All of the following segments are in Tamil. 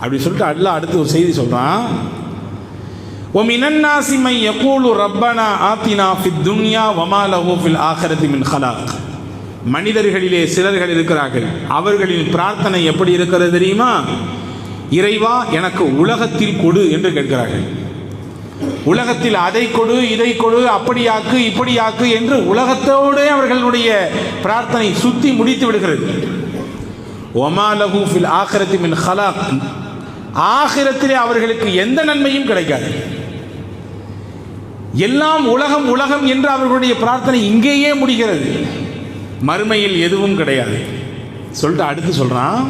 அப்படி சொல்லிட்டு அல்லாஹ் அடுத்து ஒரு செய்தி சொல்கிறான் ومن الناس من يقول ربنا آتنا في الدنيا وما له في الآخرة من மனிதர்களிலே சிலர்கள் இருக்கிறார்கள். அவர்களின் பிரார்த்தனை எப்படி இருக்கிறது தெரியுமா? இறைவா எனக்கு உலகத்தில் கொடு என்று கேட்கிறார்கள். உலகத்தில் அதை கொடு இதை கொடு அப்படியாக்கு இப்படியாக்கு என்று உலகத்தோடு அவர்களுடைய பிரார்த்தனை சுத்தி முடித்து விடுகிறது. ஒமாலகு ஃபில் ஆகரத்தி மின் ஹலாக் ஆகிரத்திலே அவர்களுக்கு எந்த நன்மையும் கிடைக்காது. எல்லாம் உலகம் உலகம் என்று அவர்களுடைய பிரார்த்தனை இங்கேயே முடிகிறது. மறுமையில் எதுவும் கிடையாது. சொல்லிட்டு அடுத்து சொல்றான்.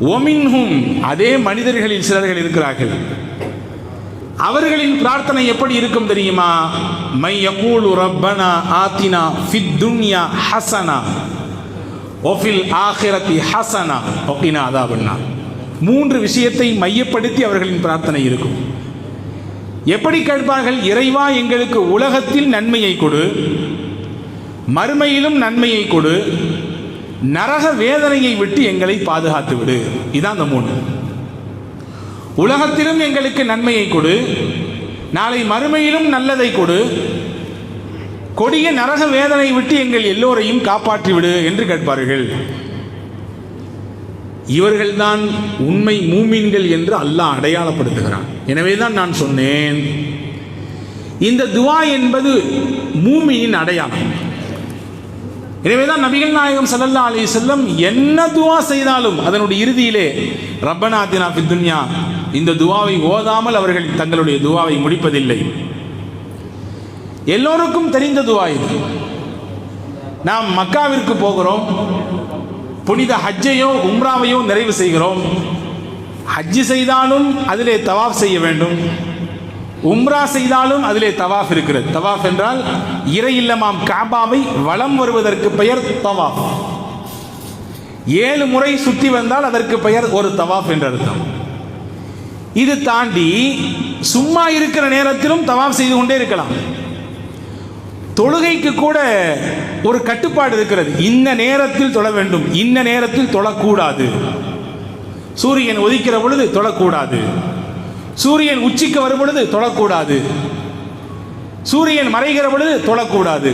ஒமின்ஹும் அதே மனிதர்களில் சிலர்கள் இருக்கிறார்கள். அவர்களின் பிரார்த்தனை எப்படி இருக்கும் தெரியுமா? மை யகூலு ரப்பனா ஆத்தினா ஃபித் துன்யா ஹசனா. ஒஃபில் ஆஹிரத்தி ஹசனா. ஒக்கினா அதாபண்ணா மூன்று விஷயத்தை மையப்படுத்தி அவர்களின் பிரார்த்தனை இருக்கும். எப்படி கேட்பார்கள்? இறைவா எங்களுக்கு உலகத்தில் நன்மையை கொடு. மறுமையிலும் நன்மையை கொடு. நரக வேதனையை விட்டு எங்களை பாதுகாத்து விடு. இதான் அந்த மூணு உலகத்திலும் எங்களுக்கு நன்மையை கொடு. நாளை மறுமையிலும் நல்லதை கொடு. கொடிய நரக வேதனை விட்டு எங்கள் எல்லோரையும் காப்பாற்றி விடு என்று கேட்பார்கள். இவர்கள்தான் உண்மை மூமீன்கள் என்று அல்லாஹ் அடையாளப்படுத்துகிறான். எனவே தான் நான் சொன்னேன். இந்த துவா என்பது மூமியின் அடையாளம். எனவேதான் நபிகள் நாயகம் சல்லல்லா அலி செல்லம் என்ன துவா செய்தாலும் அதனுடைய இறுதியிலே ரப்பனா பித்துன்யா இந்த துவாவை ஓதாமல் அவர்கள் தங்களுடைய துவாவை முடிப்பதில்லை. எல்லோருக்கும் தெரிந்த துவா இது. நாம் மக்காவிற்கு போகிறோம். புனித ஹஜ்ஜையோ உம்ராவையும் நிறைவு செய்கிறோம். ஹஜ்ஜு செய்தாலும் அதிலே தவாஃப் செய்ய வேண்டும். உம்ரா செய்தாலும் அதிலே தவாஃப் இருக்கிறது. தவாஃப் என்றால் இறை இல்லமாம் காபாவை வலம் வருவதற்கு பெயர் தவாஃப். ஏழு முறை சுற்றி வந்தால் அதற்கு பெயர் ஒரு தவாஃப் என்று அர்த்தம். இது தாண்டி சும்மா இருக்கிற நேரத்திலும் தவாஃப் செய்து கொண்டே இருக்கலாம். தொழுகைக்கு கூட ஒரு கட்டுப்பாடு இருக்கிறது. இந்த நேரத்தில் தொழ வேண்டும். இந்த நேரத்தில் தொழக்கூடாது. சூரியன் ஒதிக்கிற பொழுது தொழக்கூடாது. சூரியன் உச்சிக்கு வரும் பொழுது தொழக்கூடாது. சூரியன் மறைகிற பொழுது தொழக்கூடாது.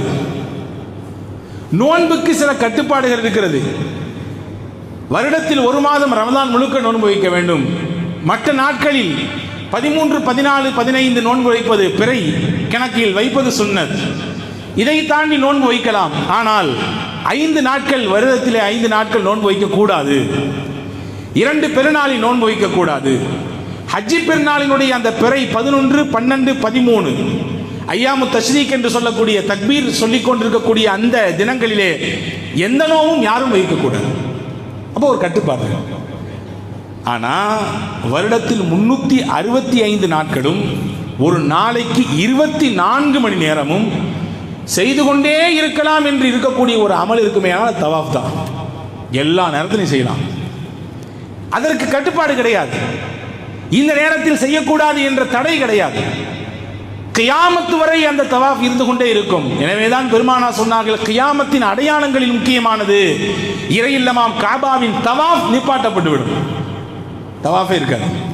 நோன்புக்கு சில கட்டுப்பாடுகள் இருக்கிறது. வருடத்தில் ஒரு மாதம் ரமதான் முழுக்க நோன்பு வைக்க வேண்டும். மற்ற நாட்களில் பதிமூன்று பதினாலு பதினைந்து நோன்பு வைப்பது பிறை கணக்கில் வைப்பது சுன்னத். இதை தாண்டி நோன்பு வைக்கலாம். ஆனால் ஐந்து நாட்கள் வருடத்திலே ஐந்து நாட்கள் நோன்பு வைக்கக்கூடாது. இரண்டு பெருநாளில் நோன்பு வைக்கக்கூடாது. ஹஜ்ஜி பெருநாளினுடைய அந்த பிறை பதினொன்று பன்னெண்டு பதிமூணு. ஐயாமு தஸ்ரீக் என்று சொல்லக்கூடிய தக்பீர் சொல்லிக் கொண்டிருக்கக்கூடிய அந்த தினங்களிலே எந்த நோவும் யாரும் வைக்கக்கூடாது. அப்போ ஒரு கட்டுப்பாடு. ஆனால் வருடத்தில் முன்னூற்றி அறுபத்தி ஐந்து நாட்களும் ஒரு நாளைக்கு இருபத்தி நான்கு மணி நேரமும் செய்து கொண்டே இருக்கலாம் என்று இருக்கக்கூடிய ஒரு அமல் இருக்குமே ஆனால் தவாஃப் தான். எல்லா நேரத்திலையும் செய்யலாம். அதற்கு கட்டுப்பாடு கிடையாது. இந்த நேரத்தில் செய்யக்கூடாது என்ற தடை கிடையாது. கியாமத்து வரை அந்த தவாஃப் இருந்து கொண்டே இருக்கும். எனவேதான் பெருமானா சொன்னார்கள் கியாமத்தின் அடையாளங்களில் முக்கியமானது இறையில்லமாம் காபாவின் தவாஃப் நிப்பாட்டப்பட்டுவிடும். தவாஃபே இருக்காது.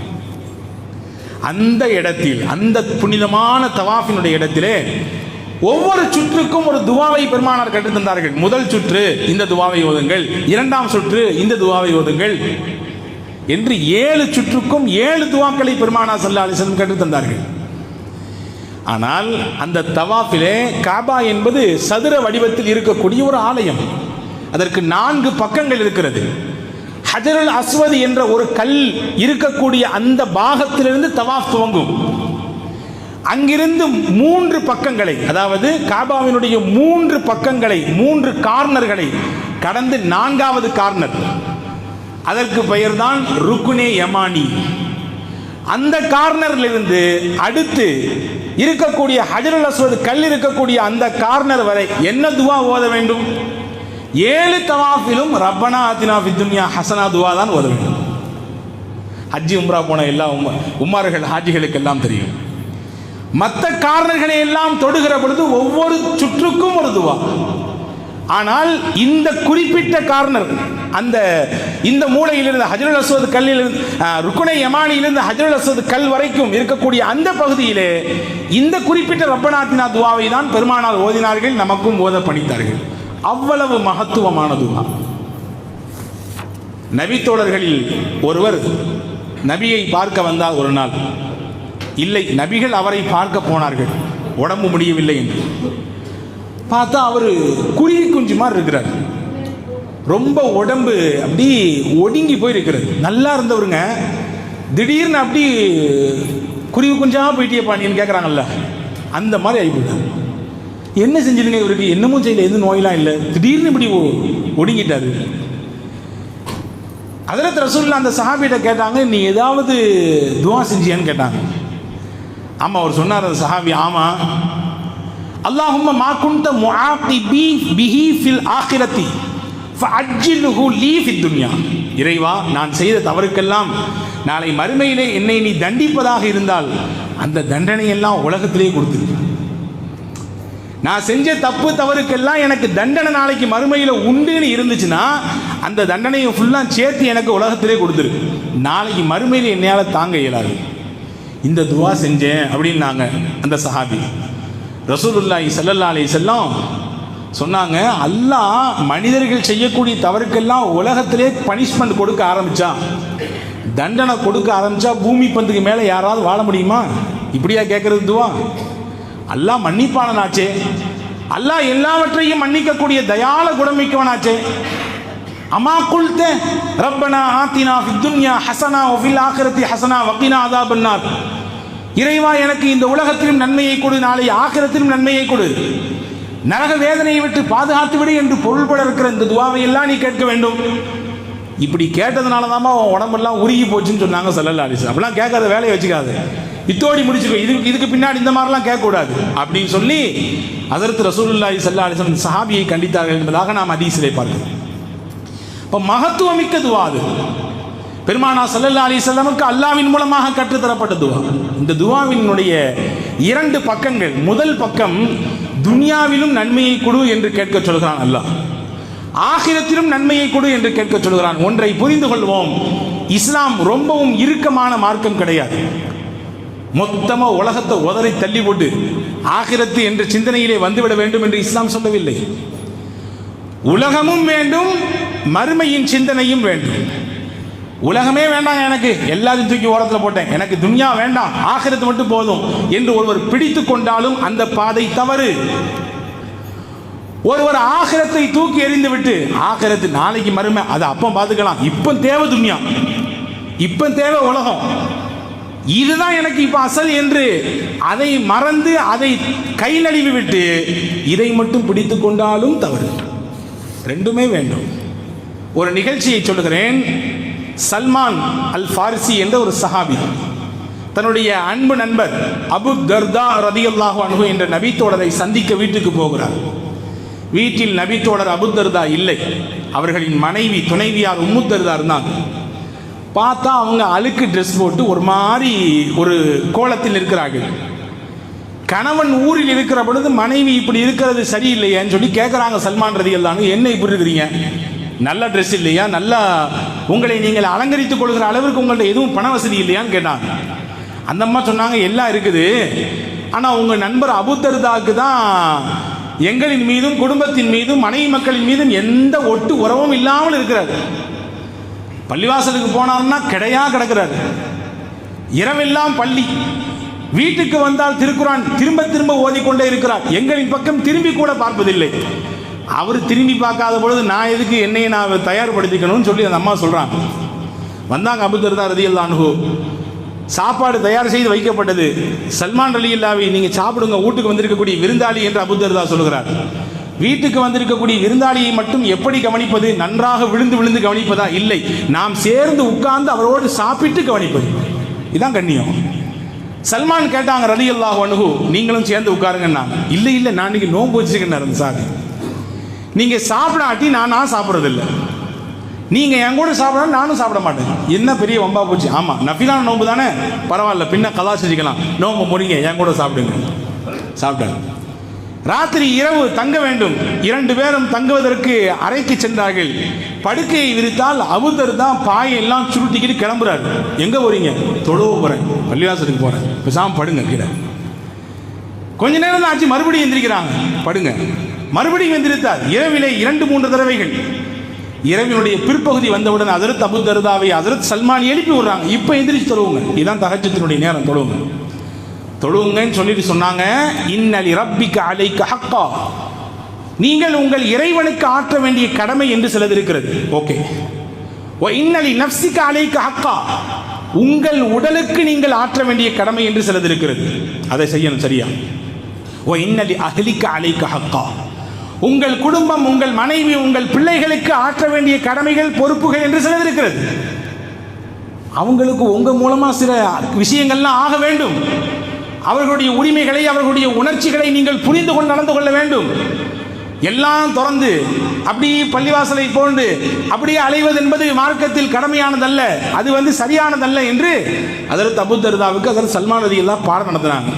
அந்த இடத்தில் அந்த புனிதமான தவாஃபினுடைய இடத்திலே ஒவ்வொரு சுற்றுக்கும் ஒரு துவாவை பெருமானார் கற்றுத்தந்தார்கள் முதல் சுற்று இந்த துவாவை ஓதுங்கள். இரண்டாம் சுற்று இந்த துவாவை ஓதுங்கள். என்று ஏழு சுற்றுக்கும் ஏழு துவாக்களை பெருமானா சல்லா அலிசன் கற்றுத்தந்தார்கள் ஆனால் அந்த தவாஃபிலே காபா என்பது சதுர வடிவத்தில் இருக்கக்கூடிய ஒரு ஆலயம். அதற்கு நான்கு பக்கங்கள் இருக்கிறது. ஹஜருல் அஸ்வதி என்ற ஒரு கல் இருக்கக்கூடிய அந்த பாகத்திலிருந்து தவாஃப் துவங்கும். அங்கிருந்து மூன்று பக்கங்களை அதாவது காபாவினுடைய மூன்று பக்கங்களை மூன்று கார்னர்களை கடந்து நான்காவது கார்னர். அதற்கு பெயர்தான் ருக்குனே யமானி. அந்த கார்னர்ல இருந்து அடுத்து இருக்கக்கூடிய ஹஜரல் அஸ்வத் கல் இருக்கக்கூடிய அந்த கார்னர் வரை என்ன துவா ஓத வேண்டும்? ஏழு தவாஃபிலும் ரப்பனா ஆத்தினா வித்துன்யா ஹசனா துவா தான் ஓத வேண்டும். ஹஜ்ஜி உம்ரா போன எல்லா உம்ம உம்மார்கள் ஹாஜிகளுக்கு எல்லாம் தெரியும். மற்ற காரணர்களை எல்லாம் தொடுகிற பொழுது ஒவ்வொரு சுற்றுக்கும் ஒரு துவா. ஆனால் இந்த குறிப்பிட்ட கார்னர் அந்த இந்த மூலையிலிருந்து ஹஜருல் அஸ்வத் கல்லிலிருந்து அஹ், ருக்குனை யமானியிலிருந்து ஹஜருல் அஸ்வத் கல் வரைக்கும் இருக்கக்கூடிய அந்த பகுதியிலே இந்த குறிப்பிட்ட ரப்பநாத்தினா துவாவை தான் பெருமானார் ஓதினார்கள் நமக்கும் ஓத பணித்தார்கள். அவ்வளவு மகத்துவமான துவா. நபித்தோழர்களில் ஒருவர் நபியை பார்க்க வந்தார் ஒரு நாள். இல்லை நபிகள் அவரை பார்க்க போனார்கள். உடம்பு முடியவில்லை என்று. பார்த்தா அவர் குருவி குஞ்சு மாதிரி இருக்கிறார். ரொம்ப உடம்பு அப்படி ஒடுங்கி போயிருக்கிறது. நல்லா இருந்தவருங்க. திடீர்னு அப்படி குருவி குஞ்சா போயிட்டேப்பா நீன்னு கேட்குறாங்கல்ல அந்த மாதிரி ஆகிப்போட்டார் என்ன செஞ்சிருங்க இவருக்கு? என்னமும் செய்யல எதுவும் நோயெல்லாம் இல்லை. திடீர்னு இப்படி ஒடுங்கிட்டாரு. அதில் ரசூல்லா அந்த சஹாபிகிட்ட கேட்டாங்க நீ ஏதாவது துவா செஞ்சியான்னு கேட்டாங்க. ஆமாம் அவர் சொன்னார் அந்த சஹாபி ஆமாம் அல்லாஹும்ம மா குந்த முஆகிபி பிஹி ஃபில் ஆகிரத்தி ஃபஅஜ்ஜில்ஹு லீ ஃபித் துன்யா. இறைவா நான் செய்த தவறுக்கெல்லாம் நாளை மறுமையிலே என்னை நீ தண்டிப்பதாக இருந்தால் அந்த தண்டனையெல்லாம் உலகத்திலே கொடுத்துரு. நான் செஞ்ச தப்பு தவறுக்கெல்லாம் எனக்கு தண்டனை நாளைக்கு மறுமையில் உண்டுன்னு இருந்துச்சுன்னா அந்த தண்டனையை ஃபுல்லாக சேர்த்து எனக்கு உலகத்திலே கொடுத்துரு. நாளைக்கு மறுமையில் என்னையால் தாங்க இயலாது. இந்த துவா செஞ்சேன் அப்படின்னாங்க அந்த சஹாபி. ரசூலுல்லாஹி சல்லல்லா அலி செல்லம் சொன்னாங்க அல்லாஹ் மனிதர்கள் செய்யக்கூடிய தவறுக்கெல்லாம் உலகத்திலே பனிஷ்மெண்ட் கொடுக்க ஆரம்பிச்சா? தண்டனை கொடுக்க ஆரம்பித்தா பூமி பந்துக்கு மேலே யாராவது வாழ முடியுமா? இப்படியா கேட்குறது துவா? அல்லாஹ் மன்னிப்பானனாச்சே அல்லாஹ் எல்லாவற்றையும் மன்னிக்கக்கூடிய தயால குணமிக்கவனாச்சே அமா குல்தே ரப்பனா ஆத்தினா ஃபித் துன்யா ஹசனா ஒஃபில் ஆக்கிரத்தி ஹசனா வக்கீனா அதாபன்னார். இறைவா எனக்கு இந்த உலகத்திலும் நன்மையை கொடு நாளை ஆக்கிரத்திலும் நன்மையை கொடு. நரக வேதனையை விட்டு பாதுகாத்து விடு என்று பொருள்பட இருக்கிற இந்த துவாவை எல்லாம் நீ கேட்க வேண்டும். இப்படி கேட்டதுனால தான் உன் உடம்பெல்லாம் உருகி போச்சுன்னு சொன்னாங்க சல்லல்லா அலிஸ் அப்படிலாம் கேட்காத வேலையை வச்சுக்காது. இத்தோடி முடிச்சுக்கோ. இதுக்கு இதுக்கு பின்னாடி இந்த மாதிரிலாம் கேட்கக்கூடாது. அப்படின்னு சொல்லி அதற்கு ரசூலுல்லாஹி சல்லா அலிசன் சஹாபியை கண்டித்தார்கள் என்பதாக நாம் அதீசிலே பார்க்கிறோம். இப்போ மகத்துவமிக்க துவா அது. பெருமானா சல்லல்லா அலிசல்லமுக்கு அல்லாவின் மூலமாக கற்றுத்தரப்பட்ட துவா. இந்த துவாவினுடைய இரண்டு பக்கங்கள் முதல் பக்கம் துனியாவிலும் நன்மையை கொடு என்று கேட்க சொல்கிறான் அல்லாஹ். ஆகிரத்திலும் நன்மையை கொடு என்று கேட்க சொல்கிறான். ஒன்றை புரிந்து கொள்வோம். இஸ்லாம் ரொம்பவும் இறுக்கமான மார்க்கம் கிடையாது. மொத்தமாக உலகத்தை உதறி தள்ளி போட்டு ஆகிரத்து என்ற சிந்தனையிலே வந்துவிட வேண்டும் என்று இஸ்லாம் சொல்லவில்லை. உலகமும் வேண்டும் மறுமையின் சிந்தனையும் வேண்டும். உலகமே வேண்டாம் எனக்கு. எல்லாத்தையும் தூக்கி ஓரத்தில் போட்டேன். எனக்கு துன்யா வேண்டாம். ஆகிறது மட்டும் போதும் என்று ஒருவர் பிடித்து கொண்டாலும் அந்த பாதை தவறு. ஒருவர் ஆகிரத்தை தூக்கி எறிந்து விட்டு ஆகிரத்து நாளைக்கு மறுமை அதை அப்போ பார்த்துக்கலாம். இப்போ தேவை துன்யா. இப்போ தேவை உலகம். இதுதான் எனக்கு இப்போ அசல் என்று அதை மறந்து அதை கை நழுவி விட்டு இதை மட்டும் பிடித்து கொண்டாலும் தவறு. ரெண்டுமே வேண்டும். ஒரு நிகழ்ச்சியை சொல்லுகிறேன். சல்மான் அல் ஃபாரிசி என்ற ஒரு சஹாபி. தன்னுடைய அன்பு நண்பர் அபு தர்தா ரதியுல்லாஹு அனுகு என்ற நபித்தோழரை சந்திக்க வீட்டுக்கு போகிறார். வீட்டில் நபித்தோழர் அபு தர்தா இல்லை. அவர்களின் மனைவி துணைவியார் உம்மு தர்தா இருந்தாங்க. பார்த்தா அவங்க அழுக்கு ட்ரெஸ் போட்டு ஒரு மாதிரி ஒரு கோலத்தில் இருக்கிறார்கள். கணவன் ஊரில் இருக்கிற பொழுது மனைவி இப்படி இருக்கிறது சரியில்லையேன்னு சொல்லி கேட்குறாங்க சல்மான் ரதி என்ன இப்படி இருக்கிறீங்க? நல்ல ட்ரெஸ் இல்லையா? நல்லா உங்களை நீங்கள் அலங்கரித்துக் கொள்கிற அளவிற்கு உங்கள்ட்ட எதுவும் பண வசதி இல்லையான்னு கேட்டாங்க அந்த அம்மா சொன்னாங்க எல்லாம் இருக்குது. ஆனால் உங்கள் நண்பர் அபுத்தர்தாக்கு தான் எங்களின் மீதும் குடும்பத்தின் மீதும் மனைவி மக்களின் மீதும் எந்த ஒட்டு உறவும் இல்லாமல் இருக்கிறார். பள்ளிவாசலுக்கு போனார்னா கிடையா கிடக்கிறார். இரவெல்லாம் பள்ளி. வீட்டுக்கு வந்தால் திருக்குறான் திரும்ப திரும்ப ஓதிக்கொண்டே இருக்கிறார். எங்களின் பக்கம் திரும்பி கூட பார்ப்பதில்லை. அவர் திரும்பி பார்க்காத பொழுது நான் எதுக்கு என்னையை நான் தயார்படுத்திக்கணும்னு சொல்லி அந்த அம்மா சொல்றாங்க. வந்தாங்க அபுதர்தா ரதியல் அனுகு சாப்பாடு தயார் செய்து வைக்கப்பட்டது. சல்மான் அலி இல்லாவை நீங்கள் சாப்பிடுங்க வீட்டுக்கு வந்திருக்கக்கூடிய விருந்தாளி என்று அபுதர்தா சொல்கிறார் வீட்டுக்கு வந்திருக்கக்கூடிய விருந்தாளியை மட்டும் எப்படி கவனிப்பது? நன்றாக விழுந்து விழுந்து கவனிப்பதா? இல்லை. நாம் சேர்ந்து உட்கார்ந்து அவரோடு சாப்பிட்டு கவனிப்பது. இதான் கண்ணியம். சல்மான் கேட்டாங்க ரலி அல்லாஹ் அனுகு நீங்களும் சேர்ந்து உட்காருங்கன்னாங்க. இல்லை இல்லை நான் இன்னைக்கு நோன்பு வச்சுருக்கேன் சார் நீங்கள் சாப்பிடாட்டி நான் நான் சாப்பிட்றதில்ல. நீங்கள் என் கூட சாப்பிட நானும் சாப்பிட மாட்டேன். என்ன பெரிய வம்பா போச்சு. ஆமாம் நஃபிலான நோம்பு தானே? பரவாயில்ல பின்ன கலா செஞ்சுக்கலாம். நோன்பு முடிங்க என் கூட சாப்பிடுங்க. சாப்பிட்டாங்க ராத்திரி இரவு தங்க வேண்டும். இரண்டு பேரும் தங்குவதற்கு அறைக்கு சென்றார்கள். படுக்கையை விரித்தால் அவுதர் தான் பாயெல்லாம் சுருட்டிக்கிட்டு கிளம்புறாரு. எங்கே போறீங்க? தொழுவ போகிறேன் பள்ளிவாசலுக்கு போகிறேன் பேசாமல் படுங்க கீழே. கொஞ்ச நேரம் தான் ஆச்சு. மறுபடியும் எந்திரிக்கிறாங்க. படுங்க. மறுபடியும் எந்திரித்தார் இரவிலே இரண்டு மூன்று தடவைகள். இரவினுடைய பிற்பகுதி வந்தவுடன் அதரத் அபு தருதாவை அதரத் சல்மான் எழுப்பி விடுறாங்க. இப்போ எந்திரிச்சு தொழுவுங்க. இதுதான் தகச்சத்தினுடைய நேரம். தொழுவுங்க. தொழுவுங்கன்னு சொல்லிட்டு சொன்னாங்க இன்னலி ரப்பிக்க அலைக்க ஹக்கா. நீங்கள் உங்கள் இறைவனுக்கு ஆற்ற வேண்டிய கடமை என்று சிலது இருக்கிறது ஓகே. ஓ இன்னலி நப்சிக்க அலைக்க ஹக்கா. உங்கள் உடலுக்கு நீங்கள் ஆற்ற வேண்டிய கடமை என்று சிலது இருக்கிறது அதை செய்யணும் சரியா? ஓ இன்னலி அகலிக்க அலைக்க ஹக்கா. உங்கள் குடும்பம் உங்கள் மனைவி உங்கள் பிள்ளைகளுக்கு ஆற்ற வேண்டிய கடமைகள் பொறுப்புகள் என்று சிலது இருக்கிறது அவங்களுக்கு உங்கள் மூலமாக சில விஷயங்கள்லாம் ஆக வேண்டும். அவர்களுடைய உரிமைகளை அவர்களுடைய உணர்ச்சிகளை நீங்கள் புரிந்து கொண்டு நடந்து கொள்ள வேண்டும். எல்லாம் திறந்து அப்படி பள்ளிவாசலை போன்று அப்படியே அலைவது என்பது மார்க்கத்தில் கடமையானதல்ல. அது வந்து சரியானதல்ல என்று அதற்கு அபுத்தர்தாவுக்கு அதற்கு சல்மான் அதிகெல்லாம் பாடம் நடத்தினாங்க.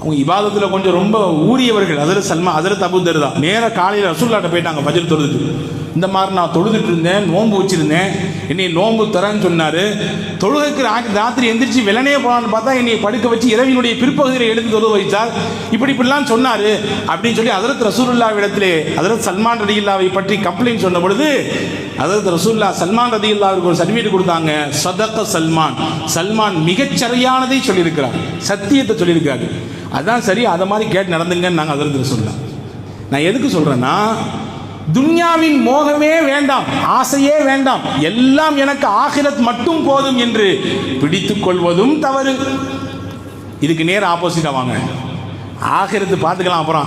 அவங்க இபாதத்தில் கொஞ்சம் ரொம்ப ஊறியவர்கள். அதில் சல்மா அதில் தபு தருதா நேராக காலையில் ரசூல்லாட்ட போயிட்டாங்க பஜல் தொழுதுட்டு. இந்த மாதிரி நான் தொழுதுட்டு இருந்தேன் நோன்பு வச்சிருந்தேன். என்னை நோன்பு தரேன்னு சொன்னார். தொழுகைக்கு ராத்திரி எந்திரிச்சு வெள்ளனே போனான்னு பார்த்தா என்னை படுக்க வச்சு இரவினுடைய பிற்பகுதியில் எடுத்து தொழுக வைத்தார். இப்படி இப்படிலாம் சொன்னார். அப்படின்னு சொல்லி அதரத் ரசூலுல்லா இடத்திலே அதரத் சல்மான் ரதியுல்லாவை பற்றி கம்ப்ளைண்ட் சொன்ன பொழுது அதரத் ரசூல்லா சல்மான் ரதியுல்லாவுக்கு ஒரு சர்டிஃபிகேட் கொடுத்தாங்க. சதக்க சல்மான். சல்மான் மிகச்சரியானதை சொல்லியிருக்கிறார். சத்தியத்தை சொல்லியிருக்காரு அதான் சரி அதை மாதிரி கேட்டு நடந்துங்கன்னு நாங்கள் அதற்கு சொல்லலாம் நான் எதுக்கு சொல்கிறேன்னா துன்யாவின் மோகமே வேண்டாம் ஆசையே வேண்டாம். எல்லாம் எனக்கு ஆகிரத் மட்டும் போதும் என்று பிடித்து கொள்வதும் தவறு. இதுக்கு நேர் ஆப்போசிட்டாக வாங்க. ஆகிரத்து பார்த்துக்கலாம் அப்புறம்.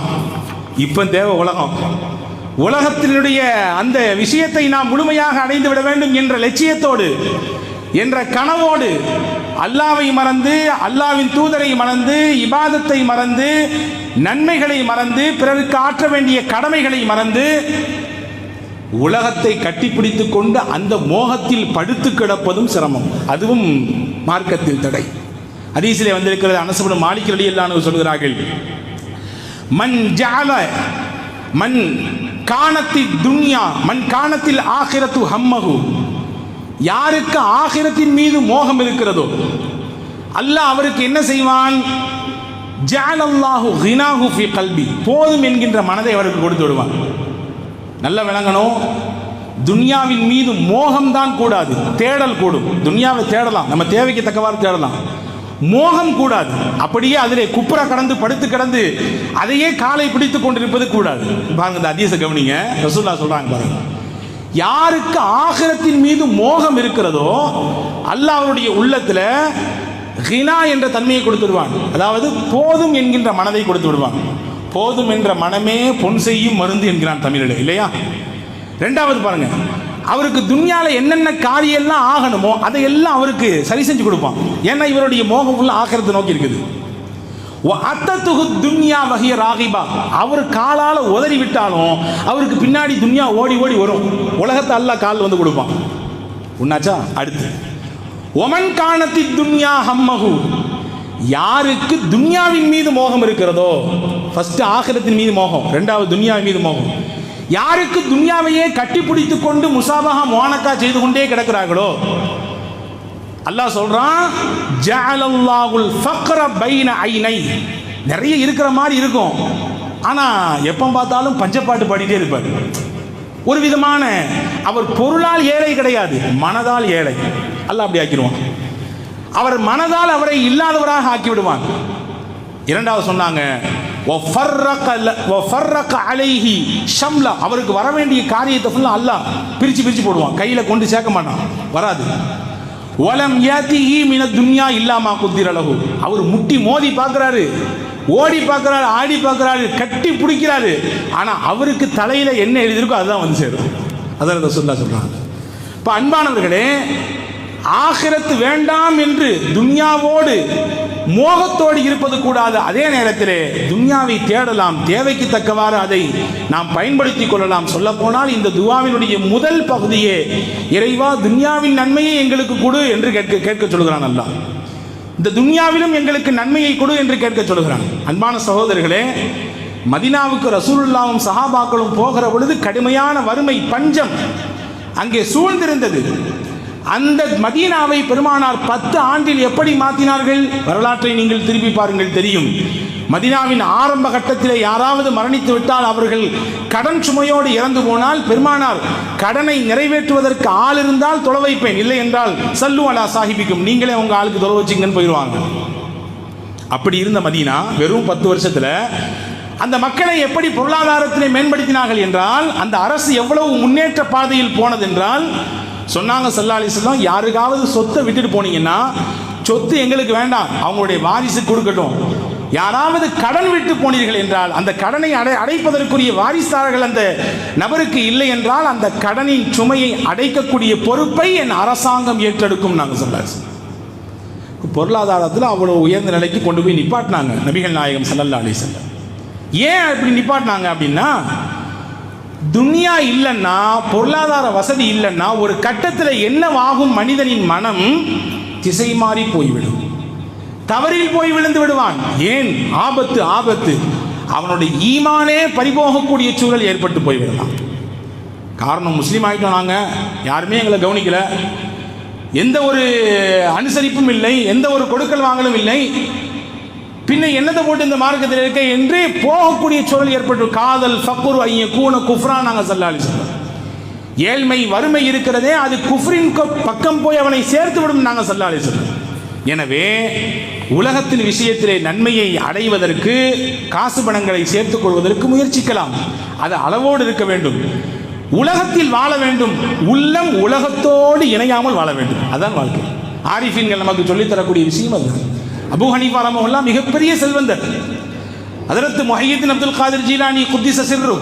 இப்போ தேவை உலகம். உலகத்தினுடைய அந்த விஷயத்தை நாம் முழுமையாக அடைந்து விட வேண்டும் என்ற லட்சியத்தோடு என்ற கனவோடு அல்லாவை மறந்து அல்லாவின் தூதரை மறந்து இபாதத்தை மறந்து நன்மைகளை மறந்து பிறருக்கு ஆற்ற வேண்டிய கடமைகளை மறந்து உலகத்தை கட்டிப்பிடித்து கொண்டு அந்த மோகத்தில் படுத்து கிடப்பதும் சிரமம். அதுவும் மார்க்கத்தில் தடை. அதீசிலே வந்திருக்கிறது அனசபடும் மாலிக் ரலியல்லாஹு சொல்கிறார்கள் மன் ஜால மன் காணத்தில் துன்யா மண் காணத்தில் ஆகிரத்து ஹம்மகு யாருக்கு ஆகிரத்தின் மீது மோகம் இருக்கிறதோ? அல்லாஹ் அவருக்கு என்ன செய்வான்? ஜாலல்லாஹு ஹினாஹு ஃபி கல்வி போதும் என்கின்ற மனதை அவருக்கு கொடுத்து விடுவான். நல்லா விளங்கணும். துன்யாவின் மீது மோகம் தான் கூடாது. தேடல் கூடும். துன்யாவை தேடலாம். நம்ம தேவைக்கு தக்கவாறு தேடலாம். மோகம் கூடாது. அப்படியே அதிலே குப்புற கடந்து படுத்து கிடந்து அதையே காலை பிடித்து கொண்டிருப்பது கூடாது. பாருங்க இந்த அதிச கவனிங்க. ரசூல்லா சொல்றாங்க பாருங்க. யாருக்கு ஆகிரத்தின் மீது மோகம் இருக்கிறதோ அல்லாஹ் அவருடைய ஹினா என்ற தன்மையை கொடுத்து விடுவான். அதாவது போதும் என்கின்ற மனதை கொடுத்து விடுவான். போதும் என்ற மனமே பொன் செய்யும் மருந்து என்கிறான் தமிழில் இல்லையா? ரெண்டாவது பாருங்க. அவருக்கு துன்யால என்னென்ன காரியம் எல்லாம் ஆகணுமோ அதையெல்லாம் அவருக்கு சரி செஞ்சு கொடுப்பான். ஏன்னா இவருடைய மோகம் உள்ள ஆக்கிரத்தை நோக்கி இருக்குது. அத்தத்துகு துன்யா வகைய ராகிபா. அவர் காலால் உதறி விட்டாலும் அவருக்கு பின்னாடி துன்யா ஓடி ஓடி வரும். உலகத்தை அல்ல கால் வந்து கொடுப்பான். உன்னாச்சா? அடுத்து. ஒமன் காணத்தி துன்யா ஹம்மகு யாருக்கு துன்யாவின் மீது மோகம் இருக்கிறதோ ஃபர்ஸ்ட் ஆகிரத்தின் மீது மோகம் ரெண்டாவது துன்யாவின் மீது மோகம். யாருக்கு துன்யாவையே கட்டிப்பிடித்துக் கொண்டு முசாபகா மோனக்கா செய்து கொண்டே கிடக்கிறார்களோ அல்லாஹ் சொல்றான் ஜஅலல்லாஹுல் ஃபக்ர பைன ஐனை. நிறைய இருக்கிற மாதிரி இருக்கும். ஆனா எப்போ பார்த்தாலும் பஞ்சப்பாட்டு பாடிட்டே இருப்பார். ஒரு விதமான அவர் பொருளால் ஏழை கிடையாது மனதால் ஏழை. அல்லாஹ் அப்படி ஆக்கிடுவான். அவர் மனதால் அவரை இல்லாதவராக ஆக்கி விடுவான் இரண்டாவது சொன்னாங்க ஷம்லா." அவருக்கு வர வேண்டிய காரியத்தை ஃபுல்லாக அல்லாஹ் பிரிச்சு பிரிச்சு போடுவான். கையில் கொண்டு சேர்க்க மாட்டான். வராது. ஒலம் யாத்திஹி மின துன்யா இல்லாமா குத்திரலகு அவர் முட்டி மோதி பார்க்குறாரு. ஓடி பார்க்குறாரு ஆடி பார்க்குறாரு கட்டி பிடிக்கிறாரு. ஆனால் அவருக்கு தலையில் என்ன எழுதியிருக்கோ அதுதான் வந்து சேரும். அதான் ரசூல்லா சொல்கிறாங்க இப்போ அன்பானவர்களே ஆகிரத்து வேண்டாம் என்று துன்யாவோடு மோகத்தோடு இருப்பது கூடாது. அதே நேரத்திலே துன்யாவை தேடலாம். தேவைக்கு தக்கவாறு அதை நாம் பயன்படுத்திக் கொள்ளலாம். சொல்ல போனால் இந்த துவாவினுடைய முதல் பகுதியே இறைவா துன்யாவின் நன்மையை எங்களுக்கு கொடு என்று கேட்க கேட்க சொல்கிறான் அல்லா இந்த துன்யாவிலும் எங்களுக்கு நன்மையை கொடு என்று கேட்க சொல்கிறான். அன்பான சகோதரர்களே மதினாவுக்கு ரசூலுல்லாவும் சஹாபாக்களும் போகிற பொழுது கடுமையான வறுமை பஞ்சம் அங்கே சூழ்ந்திருந்தது. அந்த மதீனாவை பெருமானார் பத்து ஆண்டில் எப்படி மாற்றினார்கள் வரலாற்றை நீங்கள் திருப்பி பாருங்கள் தெரியும். மதீனாவின் ஆரம்ப கட்டத்திலே யாராவது மரணித்து விட்டால் அவர்கள் கடன் சுமையோடு இறந்து போனால் பெருமானார் கடனை நிறைவேற்றுவதற்கு ஆள் இருந்தால் தொலை வைப்பேன். இல்லை என்றால் சல்லு அலா சாஹிபிக்கும். நீங்களே உங்க ஆளுக்கு தொலை வச்சிங்கன்னு போயிடுவாங்க. அப்படி இருந்த மதீனா வெறும் பத்து வருஷத்தில் அந்த மக்களை எப்படி பொருளாதாரத்திலே மேம்படுத்தினார்கள் என்றால் அந்த அரசு எவ்வளவு முன்னேற்ற பாதையில் போனதென்றால் என்றால் சொன்னாங்க சல்லா அலிஸ்லாம் யாருக்காவது சொத்தை விட்டுட்டு போனீங்கன்னா சொத்து எங்களுக்கு வேண்டாம் அவங்களுடைய வாரிசு கொடுக்கட்டும். யாராவது கடன் விட்டு போனீர்கள் என்றால் அந்த கடனை அடை அடைப்பதற்குரிய வாரிசார்கள் அந்த நபருக்கு இல்லை என்றால் அந்த கடனின் சுமையை அடைக்கக்கூடிய பொறுப்பை என் அரசாங்கம் ஏற்றெடுக்கும் நாங்கள் சொல்லாச்சு பொருளாதாரத்தில் அவ்வளோ உயர்ந்த நிலைக்கு கொண்டு போய் நிப்பாட்டினாங்க நபிகள் நாயகம் சல்லல்லா அலி செல்லம் ஏன் அப்படி நிப்பாட்டினாங்க அப்படின்னா துனியா இல்லைன்னா பொருளாதார வசதி இல்லைன்னா ஒரு கட்டத்தில் என்னவாகும் மனிதனின் மனம்? திசை மாறி போய்விடும். தவறில் போய் விழுந்து விடுவான். ஏன்? ஆபத்து ஆபத்து. அவனுடைய ஈமானே பறிபோகக்கூடிய சூழல் ஏற்பட்டு போய்விடலாம். காரணம் முஸ்லீம் ஆகிட்டோம் நாங்கள் யாருமே எங்களை கவனிக்கல. எந்த ஒரு அனுசரிப்பும் இல்லை. எந்த ஒரு கொடுக்கல் வாங்கலும் இல்லை. பின்ன என்னத்தை போட்டு இந்த மார்க்கத்தில் இருக்க என்று போகக்கூடிய சூழல் ஏற்பட்டு காதல் ஃபக்குர் ஐய கூன குஃப்ரா நாங்கள் சல்லாலி சொல்றோம் ஏழ்மை வறுமை இருக்கிறதே அது குஃப்ரின் பக்கம் போய் அவனை சேர்த்து விடும் நாங்கள் சல்லாலி சொல்றோம் எனவே உலகத்தின் விஷயத்திலே நன்மையை அடைவதற்கு காசு பணங்களை சேர்த்துக் கொள்வதற்கு முயற்சிக்கலாம். அது அளவோடு இருக்க வேண்டும். உலகத்தில் வாழ வேண்டும். உள்ளம் உலகத்தோடு இணையாமல் வாழ வேண்டும். அதான் வாழ்க்கை. ஆரிஃபின்கள் நமக்கு சொல்லித் தரக்கூடிய விஷயம் அதுதான் அபு ஹனீஃபா ரமஹுல்லா மிகப்பெரிய செல்வந்தர். அதற்கு முஹையத்தின் அப்துல் காதிர் ஜீலானி குத்திச சிர்ரு.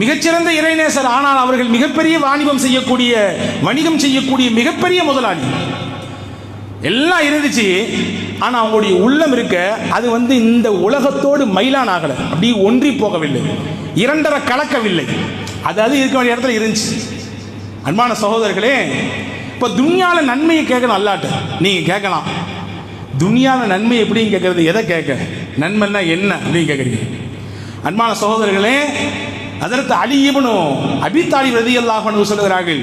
மிகச்சிறந்த இறைநேசர். ஆனால் அவர்கள் மிகப்பெரிய வாணிபம் செய்யக்கூடிய வணிகம் செய்யக்கூடிய மிகப்பெரிய முதலாளி. எல்லாம் இருந்துச்சு. ஆனால் அவங்களுடைய உள்ளம் இருக்க அது வந்து இந்த உலகத்தோடு மயிலான் ஆகலை. அப்படி ஒன்றி போகவில்லை. இரண்டரை கலக்கவில்லை. அது அது இருக்க வேண்டிய இடத்துல இருந்துச்சு. அன்பான சகோதரர்களே இப்போ துன்யாவில் நன்மையை கேட்கணும் அல்லாட்ட. நீங்கள் கேட்கலாம். துனியான நன்மை எப்படின்னு கேட்கறது? எதை கேட்க? நன்மைன்னா என்ன அப்படின்னு கேட்குறீங்க. அன்பான சகோதரர்களே அதற்கு அழியவனும் அபித்தாலி ரதியல்லாஹன்னு சொல்லுகிறார்கள்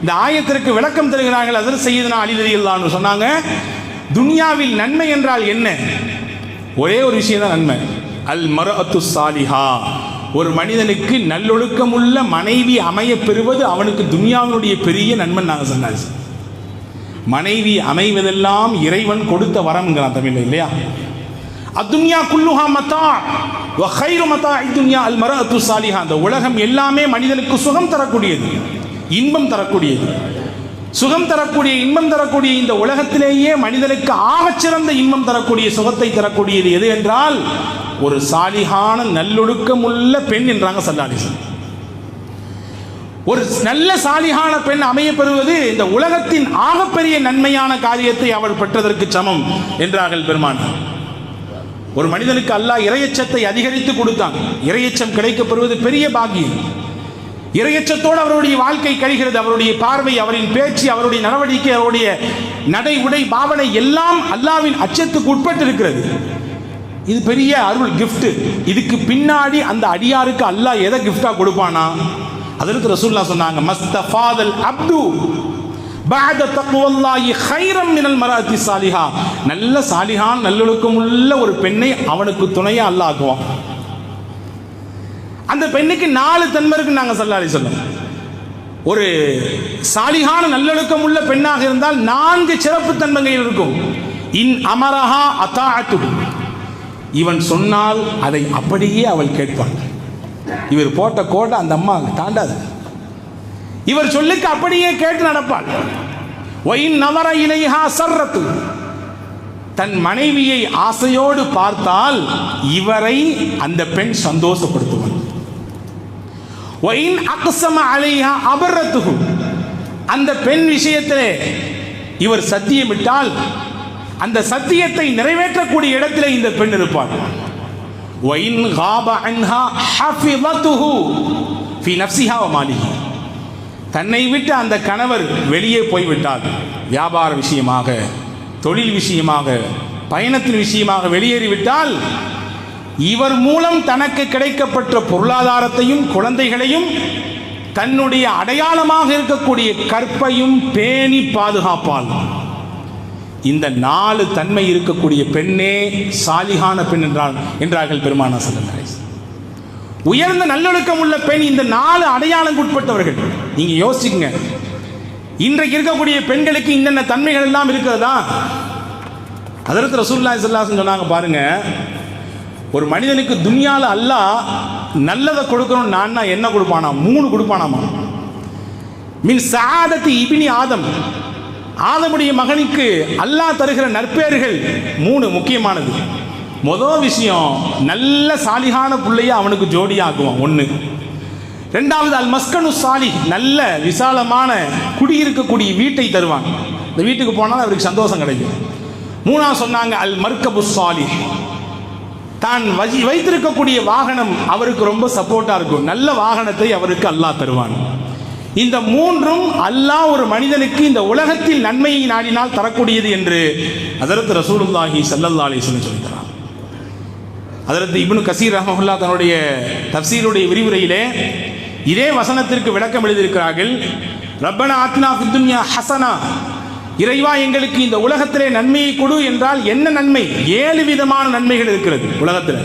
இந்த ஆயத்திற்கு விளக்கம் தருகிறார்கள் அதற்கு செய்யுதுனா அலி ரதியல்லான்னு சொன்னாங்க துன்யாவில் நன்மை என்றால் என்ன? ஒரே ஒரு விஷயம் தான் நன்மை. அல் மரஅத்து சாலிஹா. ஒரு மனிதனுக்கு நல்லொழுக்கமுள்ள மனைவி அமைய பெறுவது அவனுக்கு துன்யாவினுடைய பெரிய நன்மை நாங்கள் சொன்னாங்க. மனைவி அமைவதெல்லாம் இறைவன் கொடுத்த வரம்ங்கிறான் தமிழ்ல இல்லையா? அத்துன்யா குல்லுஹா மத்தா வஹைரு மத்தா இத்துன்யா அல் மரஅத்து சாலிஹா. அந்த உலகம் எல்லாமே மனிதனுக்கு சுகம் தரக்கூடியது இன்பம் தரக்கூடியது. சுகம் தரக்கூடிய இன்பம் தரக்கூடிய இந்த உலகத்திலேயே மனிதனுக்கு ஆகச்சிறந்த இன்பம் தரக்கூடிய சுகத்தை தரக்கூடியது எது என்றால் ஒரு சாலிகான நல்லொழுக்கமுள்ள பெண் என்றாங்க சல்லாலிசன் ஒரு நல்ல சாலிகான பெண் அமைய பெறுவது இந்த உலகத்தின் ஆகப்பெரிய நன்மையான காரியத்தை அவள் பெற்றதற்கு சமம் என்றார்கள் பெருமான். ஒரு மனிதனுக்கு அல்லாஹ் இரையச்சத்தை அதிகரித்து கொடுத்தான். இரையச்சம் கிடைக்கப்படுவது பெரிய பாக்கியம். இரையச்சத்தோடு அவருடைய வாழ்க்கை கழிகிறது. அவருடைய பார்வை அவரின் பேச்சு அவருடைய நடவடிக்கை அவருடைய நடை உடை பாவனை எல்லாம் அல்லாவின் அச்சத்துக்கு உட்பட்டு இருக்கிறது இது பெரிய அருள் கிஃப்ட் இதுக்கு பின்னாடி அந்த அடியாருக்கு அல்லாஹ் எதை gift-ஆ கொடுப்பானா? அதற்கு ரசூல்லா சொன்னாங்க மஸ்தஃபாதல் அப்து பாத தக்குவல்லாயி ஹைரம் மினல் மராத்தி சாலிஹா நல்ல சாலிஹான் நல்லொழுக்கம் உள்ள ஒரு பெண்ணை அவனுக்கு துணையா அல்லாக்குவான் அந்த பெண்ணுக்கு நாலு தன்மை இருக்கு நாங்கள் சல்லாலி சொல்லும் ஒரு சாலிகான நல்லொழுக்கம் உள்ள பெண்ணாக இருந்தால் நான்கு சிறப்பு தன்மைகள் இருக்கும். இன் அமரஹா அத்தாத்து இவன் சொன்னால் அதை அப்படியே அவள் கேட்பாள். இவர் போட்ட கோட்டை அந்த அம்மா தாண்டாது. இவர் சொல்லுக்கு அப்படியே கேட்டு நடப்பாள். ஒயின் நவர இலைஹா சர்ரத்து. தன் மனைவியை ஆசையோடு பார்த்தால் இவரை அந்த பெண் சந்தோஷப்படுத்துவாள். ஒயின் அக்சம அலைஹா அபர்ரத்துகு அந்த பெண் விஷயத்திலே இவர் சத்தியமிட்டால் அந்த சத்தியத்தை நிறைவேற்றக்கூடிய இடத்திலே இந்த பெண் இருப்பார் ஒயின் காப அன்ஹா ஹஃபிதத்துஹு ஃபி நஃப்ஸிஹா வ தன்னை விட்டு அந்த கணவர் வெளியே போய்விட்டால் வியாபார விஷயமாக தொழில் விஷயமாக பயணத்தின் விஷயமாக வெளியேறிவிட்டால் இவர் மூலம் தனக்கு கிடைக்கப்பட்ட பொருளாதாரத்தையும் குழந்தைகளையும் தன்னுடைய அடையாளமாக இருக்கக்கூடிய கற்பையும் பேணி பாதுகாப்பாள் இந்த நாலு தன்மை இருக்கக்கூடிய பெண்ணே சாலிகான பெண் என்றால் என்றார்கள் பெருமானா சல்லல்லாஹு உயர்ந்த நல்லொழுக்கம் உள்ள பெண் இந்த நாலு அடையாளம் உட்பட்டவர்கள். நீங்க யோசிக்குங்க இன்றைக்கு இருக்கக்கூடிய பெண்களுக்கு இன்னென்ன தன்மைகள் எல்லாம் இருக்கிறதா? அதற்கு ரசூல்லா சொல்லாசன் சொன்னாங்க பாருங்க. ஒரு மனிதனுக்கு துன்யால அல்லா நல்லதை கொடுக்கணும் நான் என்ன கொடுப்பானா? மூணு கொடுப்பானாமா? மின் சாதத்து இபினி ஆதம். ஆதமுடைய மகனுக்கு அல்லாஹ் தருகிற நற்பெயர்கள் மூணு முக்கியமானது. மொதல் விஷயம் நல்ல சாலிகான பிள்ளைய அவனுக்கு ஜோடியாக்குவான் ஒன்று ரெண்டாவது அல் மஸ்கனு சாலி நல்ல விசாலமான குடியிருக்கக்கூடிய வீட்டை தருவான். இந்த வீட்டுக்கு போனால் அவருக்கு சந்தோஷம் கிடைக்கும். மூணாவது சொன்னாங்க அல் மர்கபு சாலி. தான் வஜி வைத்திருக்கக்கூடிய வாகனம் அவருக்கு ரொம்ப சப்போர்ட்டாக இருக்கும். நல்ல வாகனத்தை அவருக்கு அல்லாஹ் தருவான். இந்த மூன்றும் அல்லாஹ் ஒரு மனிதனுக்கு இந்த உலகத்தில் நன்மையை நாடினால் தரக்கூடியது என்று அதரத்து ரசூலுல்லாஹி சல்லல்லா சொல்லி சொல்கிறார். அதரத்து இப்னு கசீர் ரஹமஹுல்லா தன்னுடைய தப்சீருடைய விரிவுரையிலே இதே வசனத்திற்கு விளக்கம் எழுதியிருக்கிறார்கள். ரப்பன ஆத்னா துன்யா ஹசனா இறைவா எங்களுக்கு இந்த உலகத்திலே நன்மையை கொடு என்றால் என்ன நன்மை? ஏழு விதமான நன்மைகள் இருக்கிறது உலகத்தில்.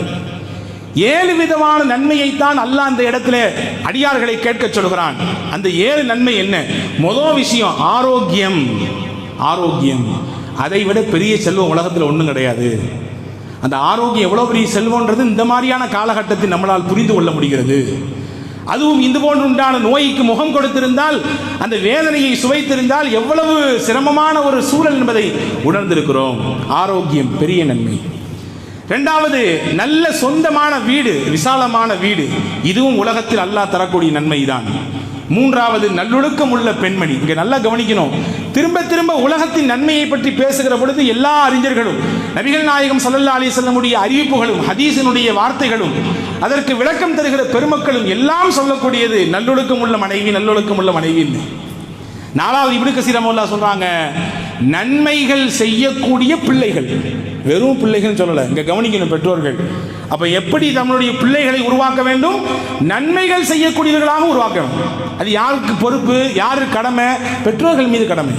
ஏழு விதமான நன்மையைத்தான் அல்லாஹ் அந்த இடத்துல அடியார்களை கேட்க சொல்கிறான். அந்த ஏழு நன்மை என்ன? முதல் விஷயம் ஆரோக்கியம். ஆரோக்கியம். அதை விட பெரிய செல்வம் உலகத்தில் ஒன்றும் கிடையாது. அந்த ஆரோக்கியம் எவ்வளோ பெரிய செல்வம்ன்றது இந்த மாதிரியான காலகட்டத்தை நம்மளால் புரிந்து கொள்ள முடிகிறது. அதுவும் இது போன்று உண்டான நோய்க்கு முகம் கொடுத்திருந்தால் அந்த வேதனையை சுவைத்திருந்தால் எவ்வளவு சிரமமான ஒரு சூழல் என்பதை உணர்ந்திருக்கிறோம். ஆரோக்கியம் பெரிய நன்மை. ரெண்டாவது நல்ல சொந்தமான வீடு விசாலமான வீடு. இதுவும் உலகத்தில் அல்லாஹ் தரக்கூடிய நன்மைதான். மூன்றாவது நல்லொழுக்கம் உள்ள பெண்மணி. இங்கே நல்லா கவனிக்கணும். திரும்ப திரும்ப உலகத்தின் நன்மையை பற்றி பேசுகிற பொழுது எல்லா அறிஞர்களும் நபிகள் நாயகம் சல்லல்லா அலி செல்லமுடைய அறிவிப்புகளும் ஹதீசனுடைய வார்த்தைகளும் அதற்கு விளக்கம் தருகிற பெருமக்களும் எல்லாம் சொல்லக்கூடியது நல்லொழுக்கம் உள்ள மனைவி நல்லொழுக்கம் உள்ள மனைவி நாலாவது இப்படி கசீர் சொல்றாங்க நன்மைகள் செய்யக்கூடிய பிள்ளைகள். வெறும் பிள்ளைகள் சொல்லல இங்க கவனிக்கணும் பெற்றோர்கள். அப்ப எப்படி நம்மளுடைய பிள்ளைகளை உருவாக்க வேண்டும்? நன்மைகள் செய்யக்கூடியவர்களாக உருவாக்கணும். அது யாருக்கு பொறுப்பு யாரு கடமை? பெற்றோர்கள் மீது கடமை.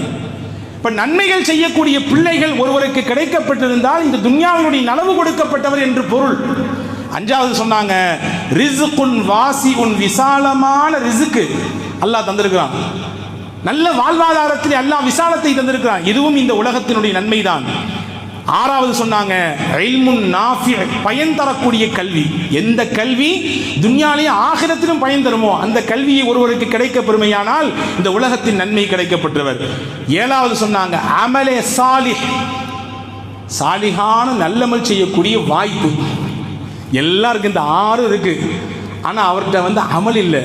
இப்ப நன்மைகள் செய்யக்கூடிய பிள்ளைகள் ஒருவருக்கு கிடைக்கப்பட்டிருந்தால் இந்த துன்யாவினுடைய நலவு கொடுக்கப்பட்டவர் என்று பொருள். அஞ்சாவது சொன்னாங்க ரிசுக்குன் வாசி உன் விசாலமான ரிசுக்கு. அல்லாஹ் தந்திருக்கிறான். நல்ல வாழ்வாதாரத்தில் அல்லாஹ் விசாலத்தை தந்திருக்கிறான். இதுவும் இந்த உலகத்தினுடைய நன்மைதான். ஆறாவது சொன்னாங்க நாஃபி பயன் தரக்கூடிய கல்வி. எந்த கல்வி? துன்யாலேயே ஆகிரத்திலும் பயன் தருமோ? அந்த கல்வியை ஒருவருக்கு கிடைக்க பெருமையானால் இந்த உலகத்தின் நன்மை கிடைக்கப்பட்டவர் ஏழாவது சொன்னாங்க அமலே சாலி சாலிகான நல்லமல் செய்யக்கூடிய வாய்ப்பு. எல்லாருக்கும் இந்த ஆறு இருக்கு. ஆனால் அவர்கிட்ட வந்து அமல் இல்லை.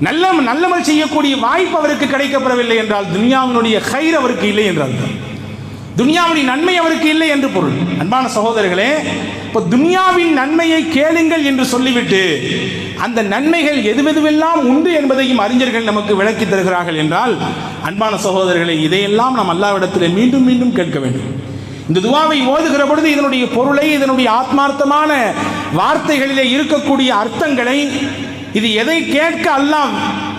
நல்ல நல்லமல் செய்யக்கூடிய வாய்ப்பு அவருக்கு கிடைக்கப்படவில்லை என்றால் துன்யாவினுடைய கயிறு அவருக்கு இல்லை என்றால் துன்யாவுடைய நன்மை அவருக்கு இல்லை என்று பொருள். அன்பான சகோதரர்களே இப்போ துன்யாவின் நன்மையை கேளுங்கள் என்று சொல்லிவிட்டு அந்த நன்மைகள் எதுவெதுவெல்லாம் உண்டு என்பதையும் அறிஞர்கள் நமக்கு விளக்கி தருகிறார்கள் என்றால் அன்பான சகோதரர்களை இதையெல்லாம் நாம் அல்லாவிடத்தில் மீண்டும் மீண்டும் கேட்க வேண்டும். இந்த துவாவை ஓதுகிற பொழுது இதனுடைய பொருளை இதனுடைய ஆத்மார்த்தமான வார்த்தைகளிலே இருக்கக்கூடிய அர்த்தங்களை இது எதை கேட்க அல்லாஹ்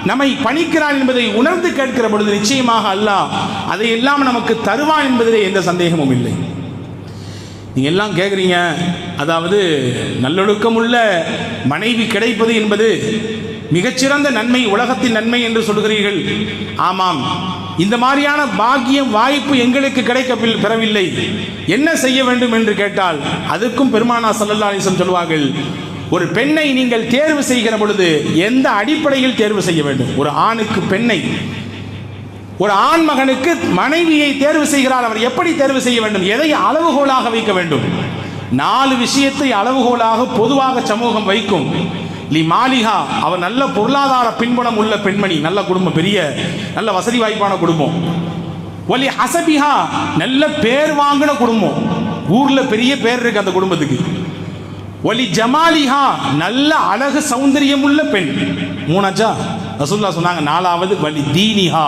நம்மை பணிக்கிறான் என்பதை உணர்ந்து கேட்கிற பொழுது நிச்சயமாக அல்லாஹ் அதையெல்லாம் நமக்கு தருவான் என்பதிலே எந்த சந்தேகமும் இல்லை. நீங்க எல்லாம் கேட்குறீங்க அதாவது நல்லொழுக்கம் உள்ள மனைவி கிடைப்பது என்பது மிகச்சிறந்த நன்மை உலகத்தின் நன்மை என்று சொல்கிறீர்கள் ஆமாம் இந்த மாதிரியான பாக்கியம் வாய்ப்பு எங்களுக்கு கிடைக்க பில்- பெறவில்லை. என்ன செய்ய வேண்டும் என்று கேட்டால் அதுக்கும் பெருமானா சல்லல்லா அலிசம் சொல்வார்கள் ஒரு பெண்ணை நீங்கள் தேர்வு செய்கிற பொழுது எந்த அடிப்படையில் தேர்வு செய்ய வேண்டும்? ஒரு ஆணுக்கு பெண்ணை. ஒரு ஆண் மகனுக்கு மனைவியை தேர்வு செய்கிறார் அவர் எப்படி தேர்வு செய்ய வேண்டும்? எதை அளவுகோலாக வைக்க வேண்டும்? நாலு விஷயத்தை அளவுகோலாக பொதுவாக சமூகம் வைக்கும். லி மாலிகா அவர் நல்ல பொருளாதார பின்புலம் உள்ள பெண்மணி நல்ல குடும்பம் பெரிய நல்ல வசதி வாய்ப்பான குடும்பம். ஒலி ஹசபிஹா நல்ல பேர் வாங்கின குடும்பம். ஊர்ல பெரிய பேர் இருக்கு அந்த குடும்பத்துக்கு. ஒலி ஜமாலிஹா நல்ல அழகு சௌந்தரியம் உள்ள பெண். மூணாச்சா? ரசூல்லா சொன்னாங்க நாலாவது வலி தீனிஹா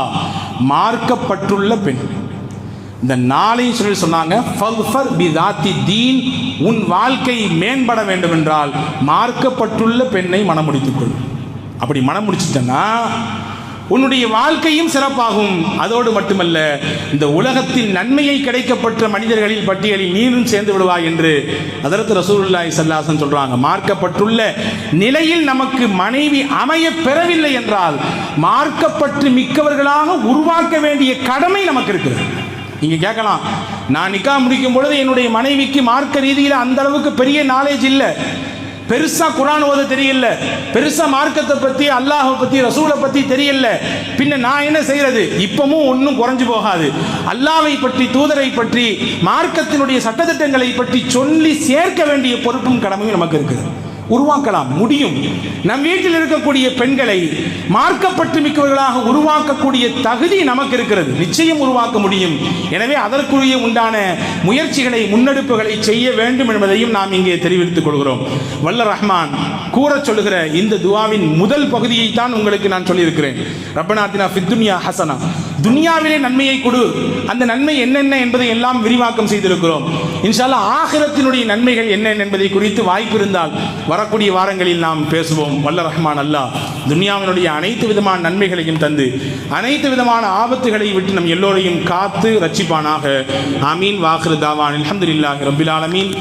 மார்க்கப்பட்டுள்ள பெண். இந்த நாளையும் சொல்லி சொன்னாங்க ஃபல்ஃபர் பி தாத்தி தீன் உன் வாழ்க்கை மேம்பட வேண்டும் என்றால் மார்க்கப்பட்டுள்ள பெண்ணை மனம் முடித்துக்கொள் அப்படி மனம் முடிச்சிட்டனா உன்னுடைய வாழ்க்கையும் சிறப்பாகும். அதோடு மட்டுமல்ல இந்த உலகத்தில் நன்மையை கிடைக்கப்பட்ட மனிதர்களில் பட்டியலில் நீரும் சேர்ந்து விடுவாய் என்று அதரத்து ரசூல்லாய் சல்லாசன் சொல்றாங்க. மார்க்கப்பட்டுள்ள நிலையில் நமக்கு மனைவி அமைய பெறவில்லை என்றால் மார்க்கப்பட்டு மிக்கவர்களாக உருவாக்க வேண்டிய கடமை நமக்கு இருக்கிறது. நீங்க கேட்கலாம் நான் நிக்கா முடிக்கும் பொழுது என்னுடைய மனைவிக்கு மார்க்க ரீதியில் அந்த அளவுக்கு பெரிய நாலேஜ் இல்லை. பெருசா குரான் ஓத தெரியல. பெருசா மார்க்கத்தை பத்தி அல்லாஹை பத்தி ரசூலை பத்தி தெரியல. பின்ன நான் என்ன செய்யறது இப்பவும் ஒன்றும் குறைஞ்சு போகாது. அல்லாவை பற்றி தூதரை பற்றி மார்க்கத்தினுடைய சட்டத்திட்டங்களை பற்றி சொல்லி சேர்க்க வேண்டிய பொறுப்பும் கடமையும் நமக்கு இருக்குது. உருவாக்கலாம் முடியும். நம் வீட்டில் இருக்கக்கூடிய பெண்களை மார்க்கப்பட்டு மிக்கவர்களாக உருவாக்கக்கூடிய தகுதி நமக்கு இருக்கிறது. நிச்சயம் உருவாக்க முடியும். எனவே அதற்குரிய உண்டான முயற்சிகளை முன்னெடுப்புகளை செய்ய வேண்டும் என்பதையும் நாம் இங்கே தெரிவித்துக் கொள்கிறோம். வல்ல ரஹ்மான் கூற சொல்லுகிற இந்த துவாவின் முதல் பகுதியை தான் உங்களுக்கு நான் சொல்லியிருக்கிறேன். ரப்பநாத்தினா ஃபித்துன்யா ஹசனா. துனியாவிலே நன்மையை கொடு. அந்த நன்மை என்னென்ன என்பதை எல்லாம் விரிவாக்கம் செய்திருக்கிறோம். இன்ஷால்லா ஆகிரத்தினுடைய நன்மைகள் என்ன என்பதை குறித்து வாய்ப்பு இருந்தால் வரக்கூடிய வாரங்களில் நாம் பேசுவோம். வல்ல ரஹ்மான் அல்லாஹ் துனியாவினுடைய அனைத்து விதமான நன்மைகளையும் தந்து அனைத்து விதமான ஆபத்துகளை விட்டு நம் எல்லோரையும் காத்து ரட்சிப்பானாக. ஆமீன். வாஹிரு தாவான். அல்ஹம்துலில்லாஹி ரப்பில் ஆலமீன்.